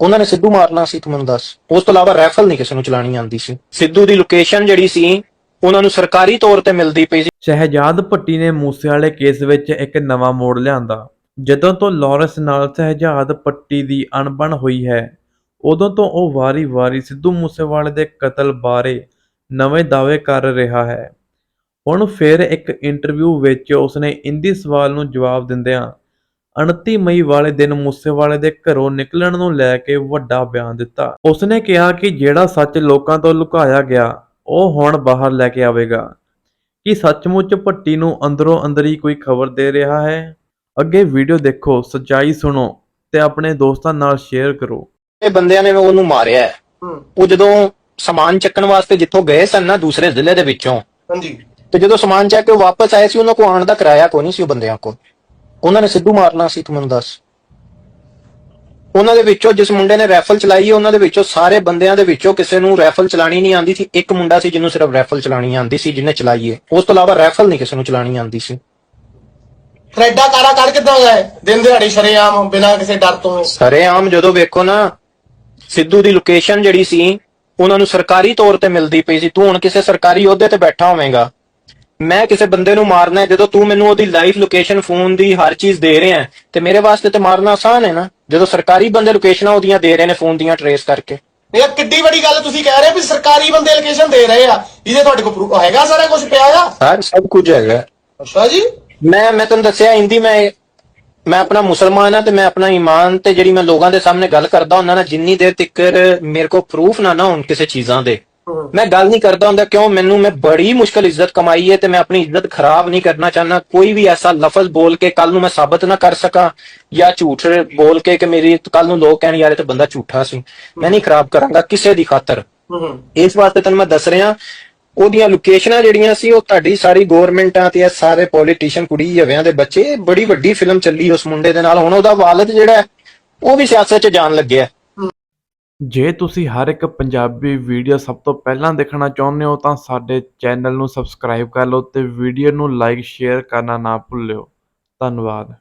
ਉਹਨਾਂ ਨੇ ਸਿੱਧੂ ਮਾਰਨਾ ਸੀ, ਤੂੰ ਮੈਨੂੰ ਦੱਸ। ਉਸ ਤੋਂ ਇਲਾਵਾ ਰਾਈਫਲ ਨਹੀਂ ਕਿਸੇ ਨੂੰ ਚਲਾਣੀ ਆਉਂਦੀ ਸੀ। ਸਿੱਧੂ ਦੀ ਲੋਕੇਸ਼ਨ ਜਿਹੜੀ ਸੀ, ਉਹਨਾਂ ਨੂੰ ਸਰਕਾਰੀ ਤੌਰ ਤੇ ਮਿਲਦੀ ਪਈ ਸੀ। ਸ਼ਹਿਜਾਦ ਭੱਟੀ ਨੇ ਮੂਸੇਵਾਲੇ ਕੇਸ ਵਿੱਚ ਇੱਕ ਨਵਾਂ ਮੋੜ ਲਿਆਂਦਾ। ਜਦੋਂ ਤੋਂ ਲਾਰੈਂਸ ਨਾਲ ਸ਼ਹਿਜਾਦ ਭੱਟੀ ਦੀ ਅਣਬਣ ਹੋਈ ਹੈ, ਉਦੋਂ ਤੋਂ ਉਹ ਵਾਰੀ-ਵਾਰੀ ਸਿੱਧੂ ਮੂਸੇਵਾਲੇ ਦੇ ਕਤਲ ਬਾਰੇ ਨਵੇਂ ਦਾਅਵੇ ਕਰ ਰਿਹਾ ਹੈ। ਹੁਣ ਫਿਰ ਇੱਕ ਇੰਟਰਵਿਊ ਵਿੱਚ ਉਸਨੇ ਇੰਦੀ ਸਵਾਲ ਨੂੰ ਜਵਾਬ ਦਿੰਦਿਆਂ 29 ਮਈ ਵਾਲੇ ਦਿਨ ਮੂਸੇਵਾਲੇ ਦੇ ਘਰੋਂ ਨਿਕਲਣ ਨੂੰ ਲੈ ਕੇ ਵੱਡਾ ਬਿਆਨ ਦਿੱਤਾ। ਉਸਨੇ ਕਿਹਾ ਕਿ ਜਿਹੜਾ ਸੱਚ ਲੋਕਾਂ ਤੋਂ ਲੁਕਾਇਆ ਗਿਆ ਉਹ ਹੁਣ ਬਾਹਰ ਲੈ ਕੇ ਆਵੇਗਾ। ਕੀ ਸੱਚਮੁੱਚ ਭੱਟੀ ਨੂੰ ਅੰਦਰੋਂ ਅੰਦਰੀ ਕੋਈ ਖਬਰ ਦੇ ਰਿਹਾ ਹੈ? ਅੱਗੇ ਵੀਡੀਓ ਦੇਖੋ ਸੱਚਾਈ ਸੁਣੋ ਤੇ ਆਪਣੇ ਦੋਸਤਾਂ ਨਾਲ ਸ਼ੇਅਰ ਕਰੋ। ਇਹ ਬੰਦਿਆਂ ਨੇ ਉਹਨੂੰ ਮਾਰਿਆ। ਹੈ। ਉਹ ਜਦੋਂ ਸਮਾਨ ਚੱਕਣ ਵਾਸਤੇ ਜਿੱਥੋਂ ਗਏ ਸਨ ਨਾ ਦੂਸਰੇ ਜ਼ਿਲ੍ਹੇ ਦੇ ਵਿੱਚੋਂ ਹਾਂਜੀ। ਤੇ ਜਦੋਂ ਸਮਾਨ ਚੱਕ ਕੇ ਉਹ ਵਾਪਸ ਆਏ ਸੀ ਉਹਨਾਂ ਕੋਲ ਆਉਣ ਦਾ ਕਿਰਾਇਆ ਕੋਈ ਨਹੀਂ ਸੀ ਉਹ ਬੰਦਿਆਂ ਕੋਲ। ਉਹਨਾਂ ਨੇ ਸਿੱਧੂ ਮਾਰਨਾ ਸੀ ਤੂੰ ਮੈਨੂੰ ਦੱਸ। ਉਹਨਾਂ ਦੇ ਵਿੱਚੋਂ ਜਿਸ ਮੁੰਡੇ ਨੇ ਰਾਈਫਲ ਚਲਾਈ ਹੈ ਉਹਨਾਂ ਦੇ ਵਿੱਚੋਂ ਸਾਰੇ ਬੰਦਿਆਂ ਦੇ ਵਿੱਚੋਂ ਕਿਸੇ ਨੂੰ ਰਾਈਫਲ ਚਲਾਣੀ ਨਹੀਂ ਆਉਂਦੀ ਸੀ। ਇੱਕ ਮੁੰਡਾ ਸੀ ਜਿਹਨੂੰ ਸਿਰਫ ਰਾਈਫਲ ਚਲਾਣੀ ਆਉਂਦੀ ਸੀ ਜਿਹਨੇ ਚਲਾਈ ਹੈ। ਉਸ ਤੋਂ ਇਲਾਵਾ ਰਾਈਫਲ ਨਹੀਂ ਕਿਸੇ ਨੂੰ ਚਲਾਣੀ ਆਉਂਦੀ ਸੀ। ਫਿਰ ਐਡਾ ਕਾਰਾ ਕਰ ਕਿੱਦਾਂ ਗਏ ਦਿਨ ਦਿਹਾੜੀ ਸ਼ਰੇਆਮ ਬਿਨਾਂ ਕਿਸੇ ਡਰ ਤੋਂ। ਸਰੇਆਮ ਜਦੋਂ ਵੇਖੋ ਨਾ ਸਿੱਧੂ ਦੀ ਲੋਕੇਸ਼ਨ ਜਿਹੜੀ ਸੀ ਉਹਨਾਂ ਨੂੰ ਸਰਕਾਰੀ ਤੌਰ ਤੇ ਮਿਲਦੀ ਪਈ ਸੀ। ਤੂੰ ਹੁਣ ਕਿਸੇ ਸਰਕਾਰੀ ਅਹੁਦੇ ਤੇ ਬੈਠਾ ਹੋਵੇਂਗਾ ਮੈਂ ਕਿਸੇ ਬੰਦੇ ਨੂੰ ਮਾਰਨਾ ਹੈ, ਜਦੋਂ ਤੂੰ ਮੈਨੂੰ ਉਹਦੀ ਲਾਈਵ ਲੋਕੇਸ਼ਨ ਫੋਨ ਦੀ ਹਰ ਚੀਜ਼ ਦੇ ਰਿਹਾ ਤੇ ਮੇਰੇ ਵਾਸਤੇ ਤੇ ਮਾਰਨਾ ਆਸਾਨ ਹੈ ਨਾ ਜਦੋਂ ਸਰਕਾਰੀ ਬੰਦੇ ਲੋਕੇਸ਼ਨਾਂ ਉਹਦੀਆਂ ਦੇ ਰਹੇ ਨੇ ਫੋਨ ਦੀਆਂ ਟਰੇਸ ਕਰਕੇ। ਇਹ ਕਿੱਡੀ ਵੱਡੀ ਗੱਲ ਤੁਸੀਂ ਕਹਿ ਰਹੇ ਹੋ ਵੀ ਸਰਕਾਰੀ ਬੰਦੇ ਲੋਕੇਸ਼ਨ ਦੇ ਰਹੇ ਆ ਇਹਦੇ ਤੁਹਾਡੇ ਕੋਲ proof ਹੈਗਾ ਸਾਰਾ ਕੁਝ ਪਿਆ ਆ? ਸਰ ਸਭ ਕੁਝ ਹੈਗਾ। ਅੱਛਾ ਜੀ। ਮੈਂ ਮੈਂ ਤੁਹਾਨੂੰ ਦੱਸਿਆ ਹਿੰਦੀ ਮੈਂ ਮੈਂ ਆਪਣਾ ਮੁਸਲਮਾਨ ਆ ਤੇ ਮੈਂ ਆਪਣਾ ਈਮਾਨ ਤੇ ਜਿਹੜੀ ਮੈਂ ਲੋਕਾਂ ਦੇ ਸਾਹਮਣੇ ਗੱਲ ਕਰਦਾ ਹੁੰਦਾ ਨਾ ਜਿੰਨੀ ਦੇਰ ਤੱਕ ਮੇਰੇ ਕੋਲ ਪ੍ਰੂਫ ਨਾ ਨਾ ਹੋਣ ਕਿਸੇ ਚੀਜ਼ਾਂ ਦੇ। ਮੈਂ ਗੱਲ ਨਹੀਂ ਕਰਦਾ ਹੁੰਦਾ ਕਿਉਂ? ਮੈਨੂੰ ਮੈਂ ਬੜੀ ਮੁਸ਼ਕਲ ਇੱਜ਼ਤ ਕਮਾਈ ਹੈ ਤੇ ਮੈਂ ਆਪਣੀ ਇੱਜ਼ਤ ਖਰਾਬ ਨਹੀਂ ਕਰਨਾ ਚਾਹੁੰਦਾ। ਕੋਈ ਵੀ ਐਸਾ ਲਫ਼ਜ਼ ਬੋਲ ਕੇ ਕੱਲ ਨੂੰ ਮੈਂ ਸਾਬਤ ਨਾ ਕਰ ਸਕਾਂ ਜਾਂ ਝੂਠ ਬੋਲ ਕੇ ਕਿ ਮੇਰੀ ਕੱਲ ਨੂੰ ਲੋਕ ਕਹਿਣ ਯਾਰ ਇਹ ਤਾਂ ਬੰਦਾ ਝੂਠਾ ਸੀ। ਮੈਂ ਨਹੀਂ ਖਰਾਬ ਕਰਾਂਗਾ ਕਿਸੇ ਦੀ ਖਾਤਰ। ਇਸ ਵਾਸਤੇ ਤੈਨੂੰ ਮੈਂ ਦੱਸ ਰਿਹਾ ਉਹਦੀਆਂ ਲੋਕੇਸ਼ਨਾਂ ਜਿਹੜੀਆਂ ਸੀ ਉਹ ਤੁਹਾਡੀ ਸਾਰੀ ਗਵਰਨਮੈਂਟਾਂ ਤੇ ਸਾਰੇ ਪੋਲੀਟੀਸ਼ੀਅਨ ਕੁੜੀ ਜਵਿਆਂ ਦੇ ਬੱਚੇ ਬੜੀ ਵੱਡੀ ਫਿਲਮ ਚੱਲੀ ਉਸ ਮੁੰਡੇ ਦੇ ਨਾਲ। ਹੁਣ ਉਹਦਾ ਵਾਲਦ ਜਿਹੜਾ ਹੈ, ਉਹ ਵੀ ਸਿਆਸਤ 'ਚ ਜਾਣ ਲੱਗਿਆ। ਜੇ ਤੁਸੀਂ ਹਰ ਇੱਕ ਪੰਜਾਬੀ ਵੀਡੀਓ ਸਭ ਤੋਂ ਪਹਿਲਾਂ ਦੇਖਣਾ ਚਾਹੁੰਦੇ ਹੋ, ਤਾਂ ਸਾਡੇ ਚੈਨਲ ਨੂੰ ਸਬਸਕ੍ਰਾਈਬ ਕਰ ਲਓ ਤੇ ਵੀਡੀਓ ਨੂੰ ਲਾਈਕ ਸ਼ੇਅਰ ਕਰਨਾ ਨਾ ਭੁੱਲਿਓ। ਧੰਨਵਾਦ।